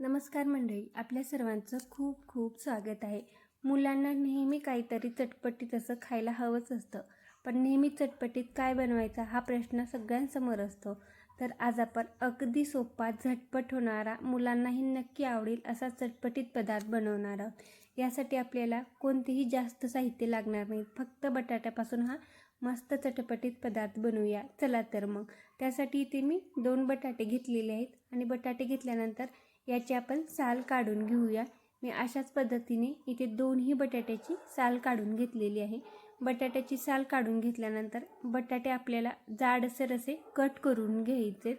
नमस्कार मंडळी आपल्या सर्वांचं खूप खूप स्वागत आहे. मुलांना नेहमी काहीतरी चटपटीत असं खायला हवंच असतं. पण नेहमी चटपटीत काय बनवायचा हा प्रश्न सगळ्यांसमोर असतो. तर आज आपण अगदी सोपा झटपट होणारा मुलांनाही नक्की आवडेल असा चटपटीत पदार्थ बनवणार आहोत. यासाठी आपल्याला कोणतेही जास्त साहित्य लागणार नाही. फक्त बटाट्यापासून हा मस्त चटपटीत पदार्थ बनवूया. चला तर मग. त्यासाठी इथे मी दोन बटाटे घेतलेले आहेत आणि बटाटे घेतल्यानंतर याची आपण साल काढून घेऊया. मी अशाच पद्धतीने इथे दोन्ही बटाट्याची साल काढून घेतलेली आहे. बटाट्याची साल काढून घेतल्यानंतर बटाटे आपल्याला जाडसर असे कट करून घ्यायचेत.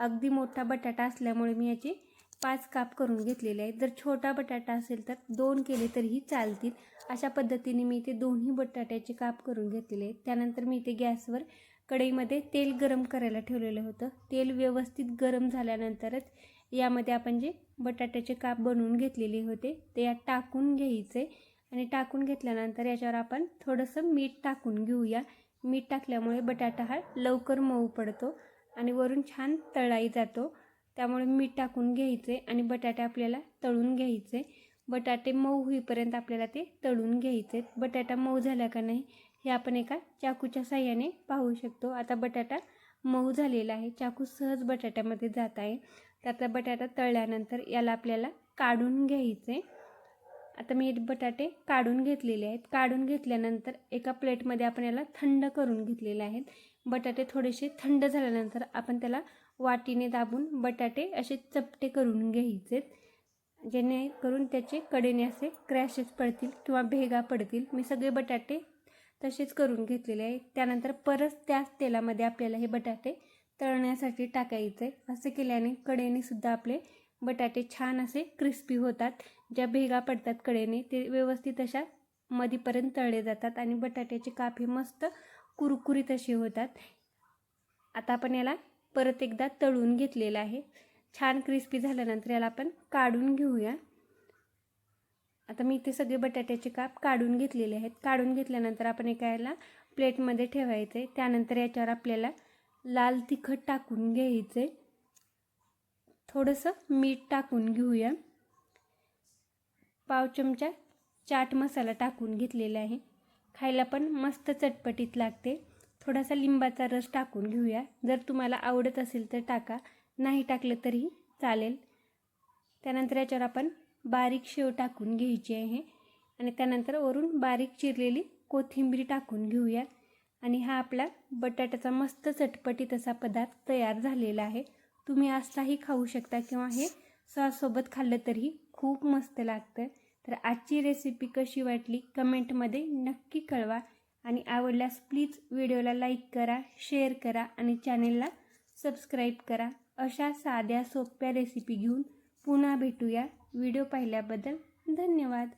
अगदी मोठा बटाटा असल्यामुळे मी याचे पाच काप करून घेतलेले आहेत. जर छोटा बटाटा असेल तर दोन केले तरीही चालतील. अशा पद्धतीने मी इथे दोन्ही बटाट्याचे काप करून घेतलेले आहेत. त्यानंतर मी इथे गॅसवर कढईमध्ये तेल गरम करायला ठेवलेलं होतं. तेल व्यवस्थित गरम झाल्यानंतरच यामध्ये आपण जे बटाट्याचे काप बनवून घेतलेले होते ते यात टाकून घ्यायचे. आणि टाकून घेतल्यानंतर याच्यावर आपण थोडंसं मीठ टाकून घेऊया. मीठ टाकल्यामुळे बटाटा हा लवकर मऊ पडतो आणि वरून छान तळाई जातो. त्यामुळे मीठ टाकून घ्यायचे आणि बटाटे आपल्याला तळून घ्यायचे. बटाटे मऊ होईपर्यंत आपल्याला ते तळून घ्यायचे. बटाटा मऊ झाला का नाही हे आपण एका चाकूच्या साह्याने पाहू शकतो. आता बटाटा मऊ झालेला आहे. चाकू सहज बटाट्यामध्ये जात आहे. तर आता बटाटा तळल्यानंतर याला आपल्याला काढून घ्यायचे. आता मी बटाटे काढून घेतलेले आहेत. काढून घेतल्यानंतर एका प्लेटमध्ये आपण याला थंड करून घेतलेले आहेत. बटाटे थोडेसे थंड झाल्यानंतर आपण त्याला वाटीने दाबून बटाटे असे चपटे करून घ्यायचेत जेणेकरून त्याचे कडेने असे क्रॅशेस पडतील किंवा भेगा पडतील. मी सगळे बटाटे तसेच करून घेतलेले आहे. त्यानंतर परत त्याच तेलामध्ये आपल्याला हे बटाटे तळण्यासाठी टाकायचे. असे केल्याने कडेने सुद्धा आपले बटाटे छान असे क्रिस्पी होतात. ज्या भेगा पडतात कडेने ते व्यवस्थित अशा मधीपर्यंत तळले जातात आणि बटाट्याचे काप हे मस्त कुरकुरीत असे होतात. आता आपण याला परत एकदा तळून घेतलेलं आहे. छान क्रिस्पी झाल्यानंतर याला आपण काढून घेऊया. आता मी इथे सगळे बटाट्याचे काप काढून घेतलेले आहेत. काढून घेतल्यानंतर आपण एका याला प्लेटमध्ये ठेवायचे. त्यानंतर याच्यावर आपल्याला लाल तिखट टाकून घ्यायचे. थोडंसं मीठ टाकून घेऊया. पाव चमचा चाट मसाला टाकून घेतलेला आहे. खायला पण मस्त चटपटीत लागते. थोडासा लिंबाचा रस टाकून घेऊया. जर तुम्हाला आवडत असेल तर टाका. नाही टाकलं तरीही चालेल. त्यानंतर याच्यावर आपण बारीक शेव टाकून घ्यायची आहे. आणि त्यानंतर वरून बारीक चिरलेली कोथिंबीर टाकून घेऊया. आणि हा आपला बटाट्याचा मस्त चटपटीत असा पदार्थ तयार झालेला आहे. तुम्ही असाही खाऊ शकता किंवा हे सॉससोबत खाल्लं तरीही खूप मस्त लागतं. तर आजची रेसिपी कशी वाटली कमेंटमध्ये नक्की कळवा. आणि आवडल्यास प्लीज व्हिडिओला लाईक करा शेअर करा आणि चॅनेलला सबस्क्राईब करा. अशा साध्या सोप्या रेसिपी घेऊन पुन्हा भेटूया. व्हिडिओ पाहिल्याबद्दल धन्यवाद.